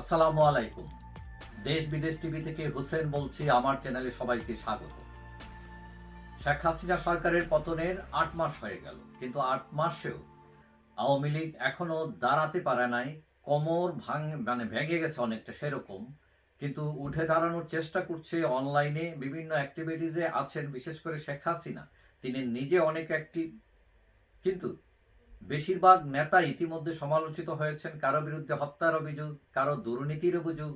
আসসালামু আলাইকুম। দেশ বিদেশ টিভি থেকে হোসেন বলছি, আমার চ্যানেলে সবাইকে স্বাগত। শেখ হাসিনা সরকারের পতনের আট মাস হয়ে গেল, কিন্তু আট মাসেও আওয়ামী লীগ এখনও দাঁড়াতে পারে নাই। কোমর ভাঙ মানে ভেঙে গেছে অনেকটা, সেরকম। কিন্তু উঠে দাঁড়ানোর চেষ্টা করছে অনলাইনে, বিভিন্ন অ্যাক্টিভিটিজে আছেন, বিশেষ করে শেখ হাসিনা। তিনি নিজে অনেক অ্যাক্টিভ কিন্তু বেশিরভাগ নেতা ইতিমধ্যে সমালোচিত হয়েছেন, কারও বিরুদ্ধে হত্যার অভিযোগ, কারও দুর্নীতির অভিযোগ,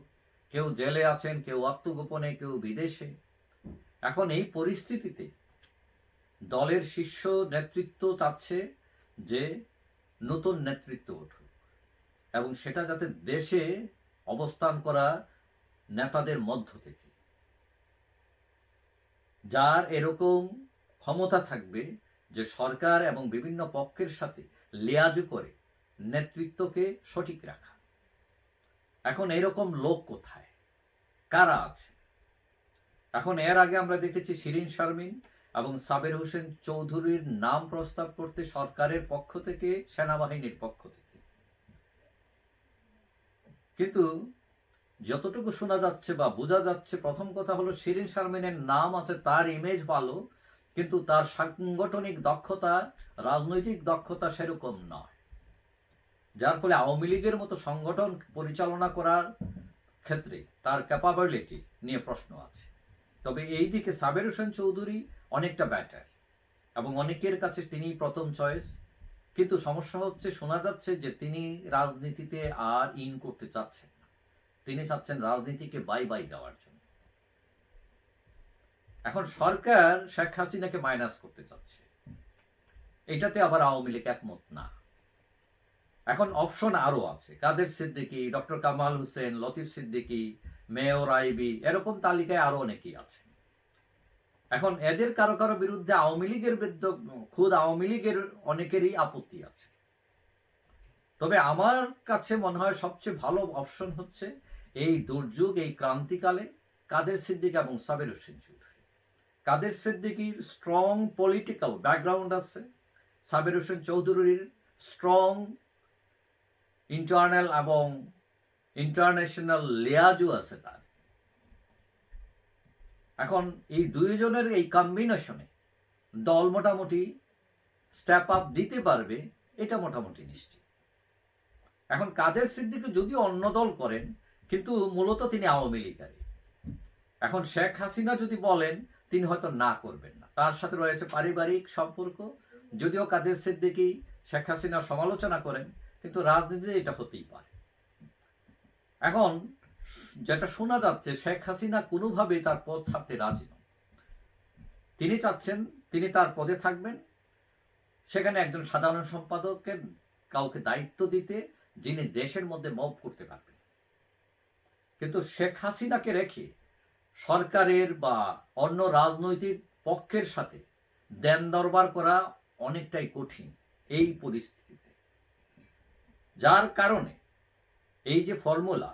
কেউ জেলে আছেন, কেউ আত্মগোপনে, কেউ বিদেশে। এখন এই পরিস্থিতিতে দলের শীর্ষ নেতৃত্ব চাচ্ছে যে নতুন নেতৃত্ব উঠুক এবং সেটা যাতে দেশে অবস্থান করা নেতাদের মধ্য থেকে। যার এরকম ক্ষমতা থাকবে যে সরকার এবং বিভিন্ন পক্ষের সাথে লিয়াজু করে নেতৃত্বকে সঠিক রাখা। এখন এরকম লোক কোথায়? কারা আছে? এখন এর আগে আমরা দেখেছি শিরিন শারমিন এবং সাবের হোসেন চৌধুরীর নাম প্রস্তাব করতে সরকারের পক্ষ থেকে, সেনাবাহিনীর পক্ষ থেকে। কিন্তু যতটুকু শোনা যাচ্ছে বা বোঝা যাচ্ছে, প্রথম কথা হলো শিরিন শারমিনের নাম আছে, তার ইমেজ ভালো কিন্তু তার সাংগঠনিক দক্ষতা, রাজনৈতিক দক্ষতা সেরকম নয়। যার ফলে আওয়ামী লীগের মতো সংগঠন পরিচালনা করার ক্ষেত্রে তার ক্যাপাবিলিটি নিয়ে প্রশ্ন আছে। তবে এই দিকে সাবের হোসেন চৌধুরী অনেকটা ব্যাটার এবং অনেকের কাছে তিনি প্রথম চয়েস কিন্তু সমস্যা হচ্ছে, শোনা যাচ্ছে যে তিনি রাজনীতিতে আর ইন করতে চাচ্ছেন তিনি চাচ্ছেন রাজনীতিকে বাই বাই দেওয়ার জন্য। এখন সরকার শেখ হাসিনাকে মাইনাস করতে চাচ্ছে। এটাতে আবার আওয়ামী লীগ একমত না। এখন অপশন আরও আছে। কাদের সিদ্দিকী, ডক্টর কামাল হোসেন, লতিফ সিদ্দিকী, মেয়র আইবি, এরকম তালিকায় আরও অনেকেই আছে এখন এদের কারও কারও বিরুদ্ধে আওয়ামী লীগের খুদ আওয়ামী লীগের অনেকেরই আপত্তি আছে। তবে আমার কাছে মনে হয় সবচেয়ে ভালো অপশন হচ্ছে এই দুর্যোগ, এই ক্রান্তিকালে কাদের সিদ্দিক এবং সাবের হোসেন চৌধুরী। কাদের সিদ্দিকির স্ট্রং পলিটিক্যাল ব্যাকগ্রাউন্ড আছে? সাবের হোসেন চৌধুরীর স্ট্রং ইন্টারনাল এবং ইন্টারন্যাশনাল লেয়াজও আছে তার। এখন এই দুইজনের এই কম্বিনেশনে দল মোটামুটি স্টেপ আপ দিতে পারবে, এটা মোটামুটি নিশ্চিত। এখন কাদের সিদ্দিকি যদি অন্য দল করেন, কিন্তু মূলত তিনি আওয়ামী লীগারই। এখন শেখ হাসিনা যদি বলেন তিনি হয়তো না করবেন না। তার সাথে রয়েছে পারিবারিক সম্পর্ক। যদিও কাদের সিদ্দিকি, শেখ হাসিনার সমালোচনা করেন, কিন্তু রাজনীতিতে এটা হতেই পারে। এখন যেটা শোনা যাচ্ছে, শেখ হাসিনা কোনোভাবেই তার পদ ছাড়তে রাজি নন। তিনি চাচ্ছেন, তিনি তার পদে থাকবেন। সেখানে একজন সাধারণ সম্পাদককে কাউকে দায়িত্ব দিতে, যিনি দেশের মধ্যে মব করতে পারবেন। কিন্তু শেখ হাসিনাকে রেখে সরকারের বা অন্য রাজনৈতিক পক্ষের সাথে দেন দরবার করা অনেকটাই কঠিন এই পরিস্থিতিতে। যার কারণে এই যে ফর্মুলা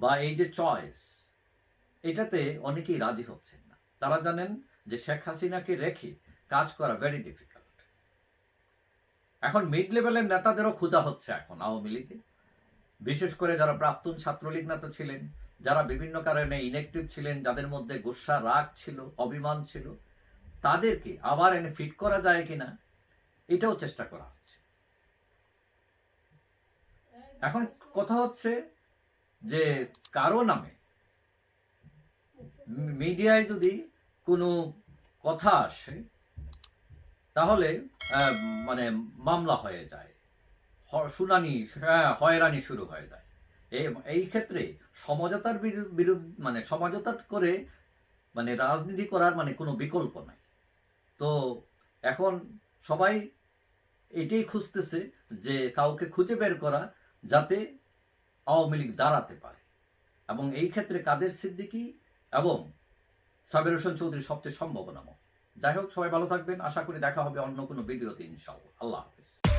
বা এই যে চয়েস, এটাতে অনেকেই রাজি হচ্ছেন না। তারা জানেন যে শেখ হাসিনাকে রেখে কাজ করা ভেরি ডিফিকাল্ট এখন মিড লেভেলের নেতাদেরও ক্ষুধা হচ্ছে এখন আওয়ামী লীগে। বিশেষ করে যারা প্রাক্তন ছাত্রলীগ নেতা ছিলেন, যারা বিভিন্ন কারণে ইনেকটিভ ছিলেন, যাদের মধ্যে গুসা, রাগ ছিল, অভিমান ছিল, তাদেরকে আবার এনে ফিট করা যায় কিনা, এটাও চেষ্টা করা হচ্ছে। এখন কথা হচ্ছে যে কারও নামে মিডিয়ায় যদি কোনো কথা আসে, তাহলে মানে মামলা হয়ে যায়। শুনানি হ্যাঁ, হয়রানি শুরু হয়ে যায়। এই- ক্ষেত্রে সমঝোতার বিরুদ্ধে মানে সমঝোতা করে মানে রাজনীতি করার মানে কোনো বিকল্প নাই। তো এখন সবাই এটাই খুঁজতেছে যে কাউকে খুঁজে বের করা যাতে আওয়ামী লীগ দাঁড়াতে পারে। এবং এই ক্ষেত্রে কাদের সিদ্দিকী এবং সাবির হোসেন চৌধুরী সবচেয়ে সম্ভাবনাময়। যাই হোক সবাই ভালো থাকবেন। আশা করি দেখা হবে অন্য কোনো ভিডিওতে ইনশাআল্লাহ। আল্লাহ হাফিজ।